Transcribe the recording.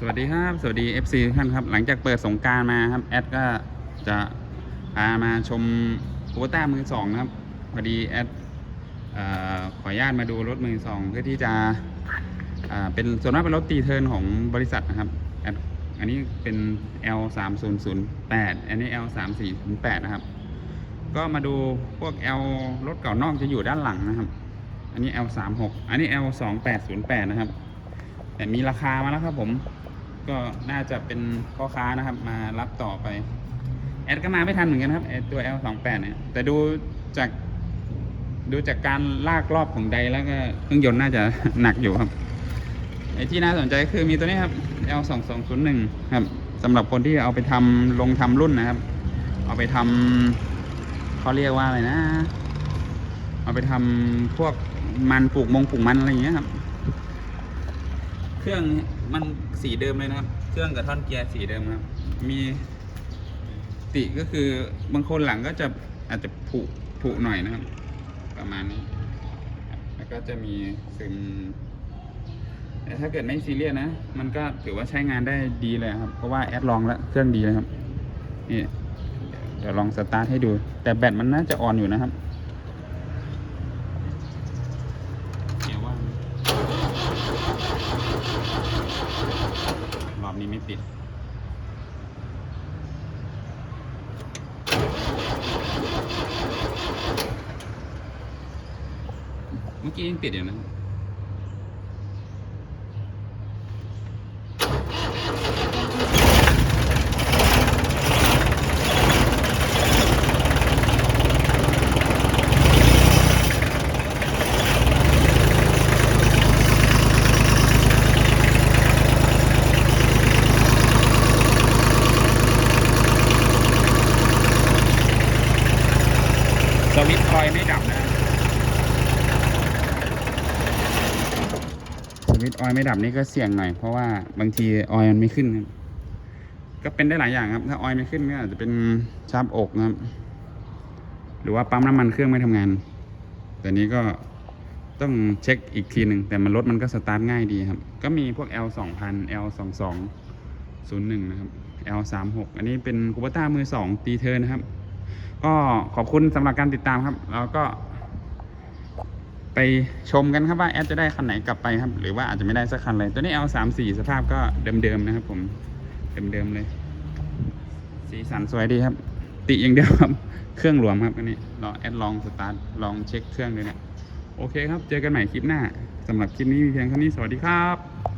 สวัสดีครับ สวัสดี FC ทุกท่านครับ หลังจากเปิดสงการมาครับ แอดก็จะพามาชมโคโบต้ามือสองนะครับ พอดีแอดออขออนุญาตมาดูรถมือสองเพื่อที่จะเป็นส่วนมากเป็นรถตีเทิร์นของบริษัทนะครับแอดอันนี้เป็น L 3 0 0 8อันนี้ L 3 4 0 8นะครับ ก็มาดูพวก L รถเก่านอกจะอยู่ด้านหลังนะครับ อันนี้ L 3 6อันนี้ L 2 8 0 8นะครับ แต่มีราคามาแล้วครับผม ก็น่าจะเป็นพ่อค้านะครับ มารับต่อไป แอดก็มาไม่ทันเหมือนกันครับไอตัว L28 เนี่ย แต่ดูจากดูจากการลากรอบของใดแล้วก็เครื่องยนต์น่าจะหนักอยู่ครับไอที่น่าสนใจคือมีตัวนี้ครับ L2201 ครับสำหรับคนที่เอาไปทำลงทำรุ่นนะครับ เอาไปทำเขาเรียกว่าอะไรนะ เอาไปทำพวกมันปลูกมงปลูกมันอะไรอย่างเงี้ยครับ เครื่อง มันสีเดิมเลยนะครับ เครื่องกับท่อนเกียร์สีเดิมครับ มีติก็คือบางคนหลังก็จะอาจจะผุผุหน่อยนะครับ ประมาณนี้ แล้วก็จะมีซึมแต่ถ้าเกิดไม่ซีเรียสนะ มันก็ถือว่าใช้งานได้ดีเลยครับ เพราะว่าแอดลองแล้วเครื่องดีเลยครับ นี่ เดี๋ยวลองสตาร์ทให้ดู แต่แบตมันน่าจะออนอยู่นะครับเกียร์ว่าง รอบ นี้ไม่ติด เมื่อกี้ยังติดอยู่นะ สวิตช์คอยไม่ดับนะสวิตออยไม่ดับนี่ก็เสี่ยงหน่อยเพราะว่าบางทีออยมันไม่ขึ้นครับก็เป็นได้หลายอย่างครับ ถ้าออยไม่ขึ้นก็อาจจะเป็นชาร์บอกนะครับ หรือว่าปั๊มน้ำมันเครื่องไม่ทำงาน แต่นี้ก็ต้องเช็คอีกทีหนึ่งแต่มันรถมันก็สตาร์ทง่ายดีครับ ก็มีพวก L 2 0 0 0 L 2 2 0 1นะครับ L 3 6อันนี้เป็นคูปต้ามือ2ตีเทอร์นะครับ ก็ขอบคุณสำหรับการติดตามครับ แล้วก็ ไปชมกันครับว่าแอดจะได้คันไหนกลับไปครับ หรือว่าอาจจะไม่ได้สักคันเลย ตัวนี้ L 3 4 สภาพก็เดิมๆนะครับ ผมเดิมๆเลย สีสันสวยดีครับ ติอย่างเดียวครับ เครื่องหลวมครับอันนี้รอแอดลองสตาร์ทลองเช็คเครื่องด้วยเนี่ยโอเคครับ เจอกันใหม่คลิปหน้าสำหรับคลิปนี้มีเพียงเท่านี้สวัสดีครับ